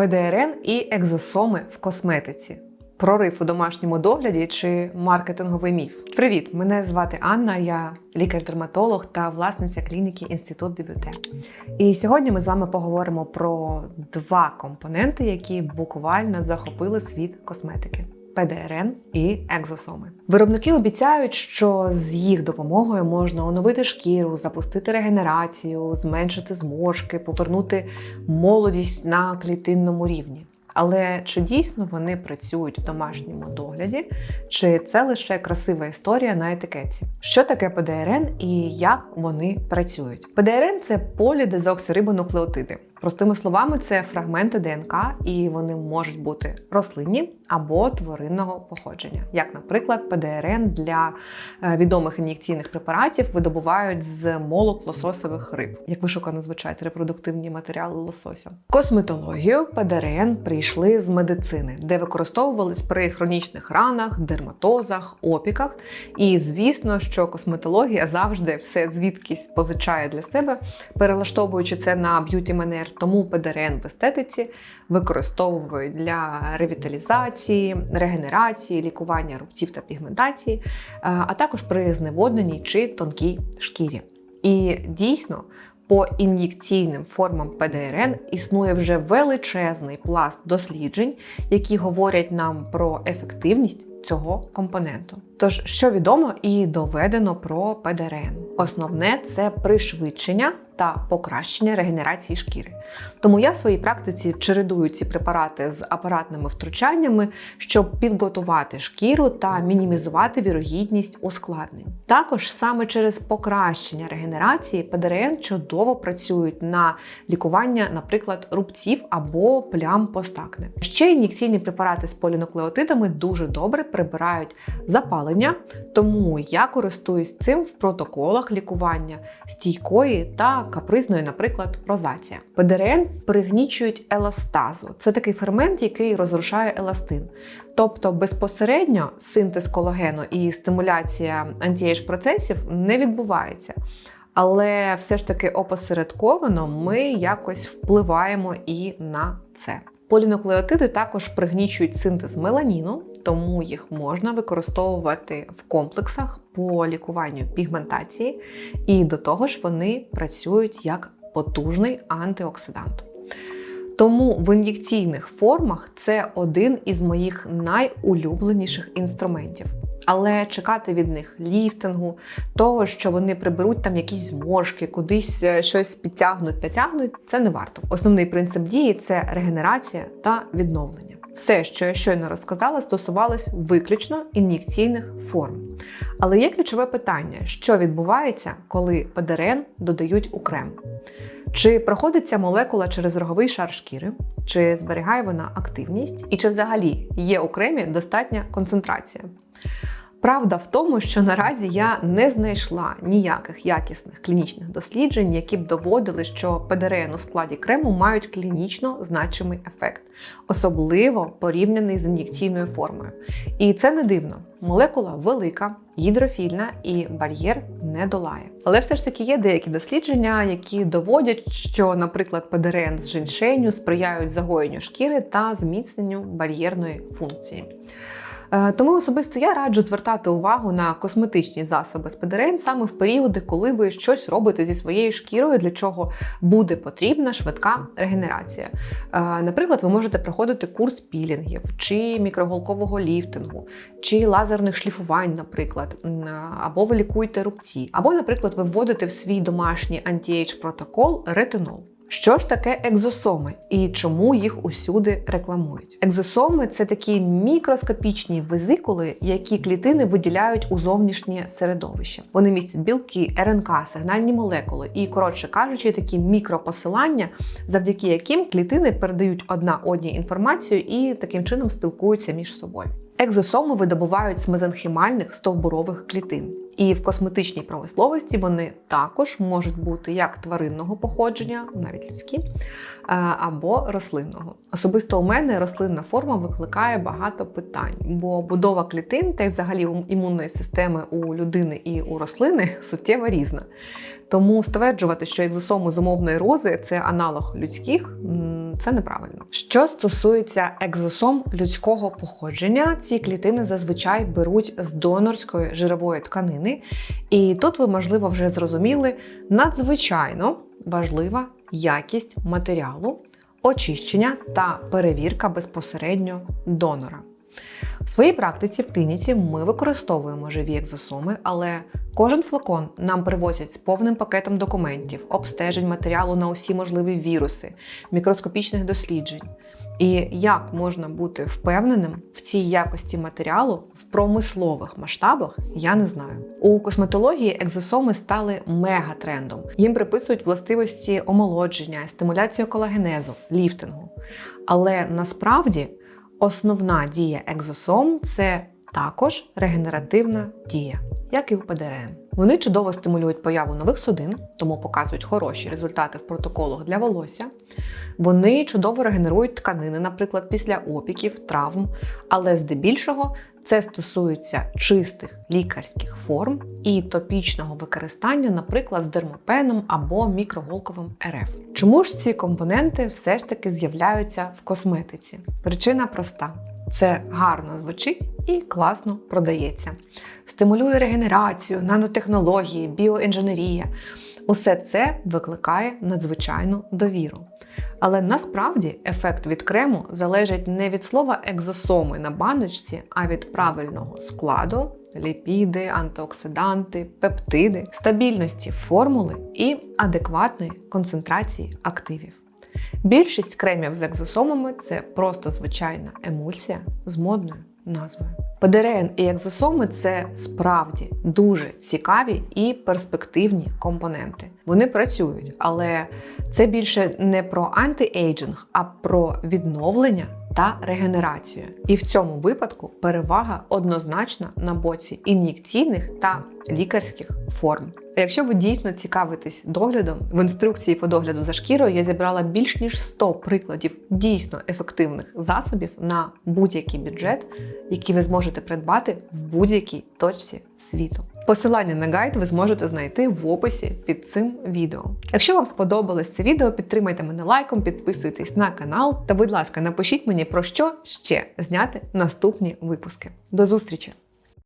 ПДРН і екзосоми в косметиці. Прорив у домашньому догляді чи маркетинговий міф. Привіт! Мене звати Анна, я лікар-дерматолог та власниця клініки Інститут Дебюте. І сьогодні ми з вами поговоримо про два компоненти, які буквально захопили світ косметики. ПДРН і екзосоми. Виробники обіцяють, що з їх допомогою можна оновити шкіру, запустити регенерацію, зменшити зморшки, повернути молодість на клітинному рівні. Але чи дійсно вони працюють в домашньому догляді, чи це лише красива історія на етикетці? Що таке ПДРН і як вони працюють? ПДРН це полідезоксирибонуклеотиди. Простими словами, це фрагменти ДНК, і вони можуть бути рослинні або тваринного походження, як, наприклад, ПДРН для е, відомих ін'єкційних препаратів видобувають з молок лососових риб, як вишукано звучать репродуктивні матеріали лосося. Косметологію ПДРН прийшли з медицини, де використовувались при хронічних ранах, дерматозах, опіках. І звісно, що косметологія завжди все звідкись позичає для себе, перелаштовуючи це на б'юті манер. Тому ПДРН в естетиці використовують для ревіталізації, регенерації, лікування рубців та пігментації, е, а також при зневодненій чи тонкій шкірі. І дійсно. По ін'єкційним формам ПДРН існує вже величезний пласт досліджень, які говорять нам про ефективність цього компоненту. Тож, що відомо і доведено про ПДРН? Основне це пришвидшення та покращення регенерації шкіри. Тому я в своїй практиці чередую ці препарати з апаратними втручаннями, щоб підготувати шкіру та мінімізувати вірогідність ускладнень. Також саме через покращення регенерації ПДРН чудово працюють на лікування, наприклад, рубців або плям постакне. Ще ін'єкційні препарати з полінуклеотидами дуже добре прибирають запалення, тому я користуюсь цим в протоколах лікування стійкої та капризної, наприклад, розація. ПДРН пригнічують еластазу. Це такий фермент, який розрушає еластин. Тобто безпосередньо синтез колагену і стимуляція антієж процесів не відбувається. Але все ж таки опосередковано ми якось впливаємо і на це. Полінуклеотиди також пригнічують синтез меланіну, тому їх можна використовувати в комплексах по лікуванню пігментації, і до того ж вони працюють як потужний антиоксидант. Тому в ін'єкційних формах це один із моїх найулюбленіших інструментів. Але чекати від них ліфтингу, того, що вони приберуть там якісь зморшки, кудись е, щось підтягнуть, натягнуть, це не варто. Основний принцип дії це регенерація та відновлення. Все, що я щойно розказала, стосувалось виключно ін'єкційних форм. Але є ключове питання: що відбувається, коли ПДРН додають у крем? Чи проходить ця молекула через роговий шар шкіри, чи зберігає вона активність, і чи взагалі є у кремі достатня концентрація? Правда в тому, що наразі я не знайшла ніяких якісних клінічних досліджень, які б доводили, що ПДРН у складі крему мають клінічно значимий ефект, особливо порівняний з ін'єкційною формою. І це не дивно. Молекула велика, гідрофільна і бар'єр не долає. Але все ж таки є деякі дослідження, які доводять, що, наприклад, ПДРН з женьшеню сприяють загоєнню шкіри та зміцненню бар'єрної функції. Е, Тому особисто я раджу звертати увагу на косметичні засоби з ПДРН саме в періоди, коли ви щось робите зі своєю шкірою, для чого буде потрібна швидка регенерація. Е, Наприклад, ви можете проходити курс пілінгів, чи мікроголкового ліфтингу, чи лазерних шліфувань, наприклад, або ви лікуєте рубці, або, наприклад, ви вводите в свій домашній антіейдж протокол ретинол. Що ж таке екзосоми і чому їх усюди рекламують? Екзосоми це такі мікроскопічні везикули, які клітини виділяють у зовнішнє середовище. Вони містять білки, РНК, сигнальні молекули і, коротше кажучи, такі мікропосилання, завдяки яким клітини передають одна одній інформацію і таким чином спілкуються між собою. Екзосоми видобувають з мезенхімальних стовбурових клітин. І в косметичній промисловості вони також можуть бути як тваринного походження, навіть людські, е, або рослинного. Особисто у мене рослинна форма викликає багато питань, бо будова клітин та й взагалі імунної системи у людини і у рослини суттєво різна. Тому стверджувати, що екзосоми умовної рози це аналог людських, це неправильно. Що стосується екзосом людського походження, ці клітини зазвичай беруть з донорської жирової тканини, і тут ви, можливо, вже зрозуміли надзвичайно важлива якість матеріалу, очищення та перевірка безпосередньо донора. Своїй практиці в клініці ми використовуємо живі екзосоми, але кожен флакон нам привозять з повним пакетом документів, обстежень матеріалу на усі можливі віруси, мікроскопічних досліджень. І як можна бути впевненим в цій якості матеріалу в промислових масштабах, я не знаю. У косметології екзосоми стали мегатрендом. Їм приписують властивості омолодження, стимуляцію колагенезу, ліфтингу. Але насправді основна дія екзосом це також регенеративна дія, як і у ПДРН. Вони чудово стимулюють появу нових судин, тому показують хороші результати в протоколах для волосся. Вони чудово регенерують тканини, наприклад, після опіків, травм, але здебільшого це стосується чистих лікарських форм і топічного використання, наприклад, з дермопеном або мікроголковим РФ. Чому ж ці компоненти все ж таки з'являються в косметиці? Причина проста. Це гарно звучить і класно продається. Стимулює регенерацію, нанотехнології, біоінженерія. Усе це викликає надзвичайну довіру. Але насправді ефект від крему залежить не від слова екзосоми на баночці, а від правильного складу, ліпіди, антиоксиданти, пептиди, стабільності формули і адекватної концентрації активів. Більшість кремів з екзосомами це просто звичайна емульсія з модною назвою. ПДРН і екзосоми це справді дуже цікаві і перспективні компоненти. Вони працюють, але це більше не про антиейджинг, а про відновлення та регенерацію. І в цьому випадку перевага однозначна на боці ін'єкційних та лікарських форм. А якщо ви дійсно цікавитесь доглядом, в інструкції по догляду за шкірою я зібрала більш ніж 100 прикладів дійсно ефективних засобів на будь-який бюджет, які ви зможете придбати в будь-якій точці світу. Посилання на гайд ви зможете знайти в описі під цим відео. Якщо вам сподобалось це відео, підтримайте мене лайком, підписуйтесь на канал та, будь ласка, напишіть мені про що ще зняти наступні випуски. До зустрічі!